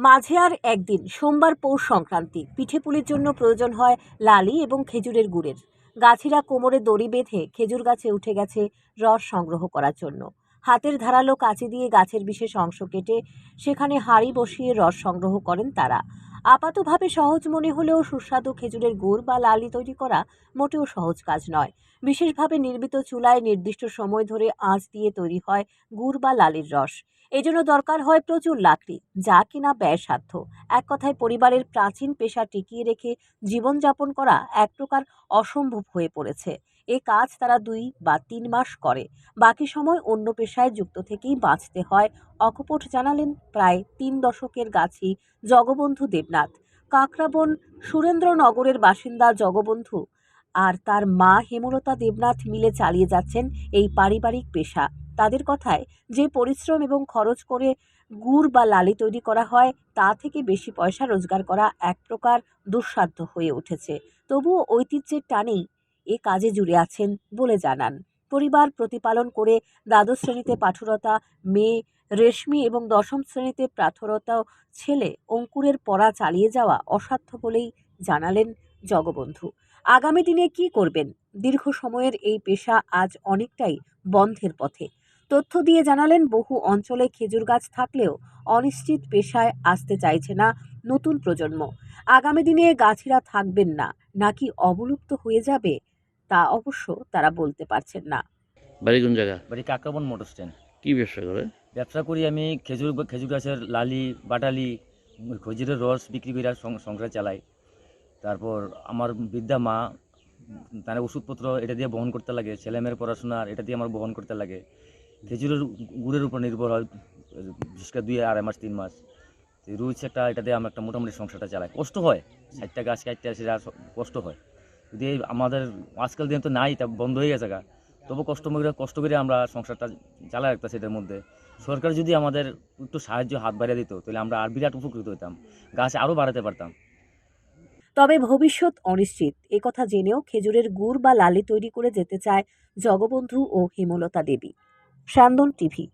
মাঝে আর একদিন, সোমবার পৌষ সংক্রান্তি। পিঠে পুলির জন্য প্রয়োজন হয় লালি এবং খেজুরের গুড়ের। গাছিরা কোমরে দড়ি বেঁধে খেজুর গাছে উঠে গেছে রস সংগ্রহ করার জন্য। হাতের ধারালো কাঁচি দিয়ে গাছের বিশেষ অংশ কেটে সেখানে হাঁড়ি বসিয়ে রস সংগ্রহ করেন তারা। আপাতভাবে সহজ মনে হলেও সুস্বাদু খেজুরের গুড় বা লালি তৈরি করা মোটেও সহজ কাজ নয়। বিশেষভাবে নির্মিত চুলায় নির্দিষ্ট সময় ধরে আঁচ দিয়ে তৈরি হয় গুড় বা লালির রস। এজন্য দরকার হয় প্রচুর লাকড়ি, যা কিনা ব্যয়সাধ্য। এক কথায় পরিবারের প্রাচীন পেশা টিকিয়ে রেখে জীবনযাপন করা এক প্রকার অসম্ভব হয়ে পড়েছে। এ কাজ তারা দুই বা তিন মাস করে। বাকি সময় অন্য পেশায় যুক্ত থেকেই বাঁচতে হয়। অকপট জানালেন প্রায় তিন দশকের গাছি জগবন্ধু দেবনাথ। কাকরাবন সুরেন্দ্রনগরের বাসিন্দা জগবন্ধু আর তার মা হেমলতা দেবনাথ মিলে চালিয়ে যাচ্ছেন এই পারিবারিক পেশা। তাদের কথায় যে পরিশ্রম এবং খরচ করে গুড় বা লালি তৈরি করা হয়, তা থেকে বেশি পয়সা রোজগার করা এক প্রকার দুঃসাধ্য হয়ে উঠেছে। তবুও ঐতিহ্যের টানেই এ কাজে জুড়ে আছেন বলে জানান। পরিবার প্রতিপালন করে দ্বাদশ শ্রেণীতে পাঠরতা, মেয়ে, রেশমি এবং দশম শ্রেণীতে প্রাথরতা ছেলে অঙ্কুরের পড়া চালিয়ে যাওয়া অসাধ্য বলেই জানালেন জগবন্ধু। আগামী দিনে কি করবেন? দীর্ঘ সময়ের এই পেশা আজ অনেকটাই বন্ধের পথে। তথ্য দিয়ে জানালেন বহু অঞ্চলে খেজুর গাছ থাকলেও অনিশ্চিত পেশায় আসতে চাইছে না নতুন প্রজন্ম। আগামী দিনে গাছিরা থাকবেন না নাকি অবলুপ্ত হয়ে যাবে তা অবশ্য তারা বলতে পারছেন না। বাড়ি কোন জায়গা? বাড়ি কাকাবন মোটর স্ট্যান্ড। কি ব্যবসা করে? ব্যবসা করি আমি খেজুর খেজুর গাছের লালি বাটালি খেজুরের রস বিক্রি করে সং- সংসার চালাই। তারপর আমার বৃদ্ধা মা তার ওষুধপত্র এটা দিয়ে বহন করতে লাগে ছেলেমেয়ের পড়াশোনার এটা দিয়ে আমার বহন করতে লাগে। খেজুরের গুড়ের উপর নির্ভর হয়, বিশেষ দুই, আড়াই মাস, তিন মাস। রুই একটা এটা দিয়ে আমরা একটা মোটামুটি সংসারটা চালাই। কষ্ট হয় ষাটটা গাছ কাটতে সেটা স- কষ্ট হয়। যদি আমাদের আজকাল দিন তো নাই, তা বন্ধ হয়ে গেছে গা। তবু কষ্ট করে কষ্ট করে আমরা সংসারটা চালাই রাখতেছি এটার মধ্যে। সরকার যদি আমাদের একটু সাহায্য হাত বাড়িয়ে দিত, তাহলে আমরা আর বিরাট উপকৃত হতাম গাছ আরও বাড়াতে পারতাম। তবে ভবিষ্যৎ অনিশ্চিত। একথা জেনেও খেজুরের গুড় বা লালি তৈরি করে যেতে চায় জগবন্ধু ও হেমলতা দেবী। স্যান্দন টিভি।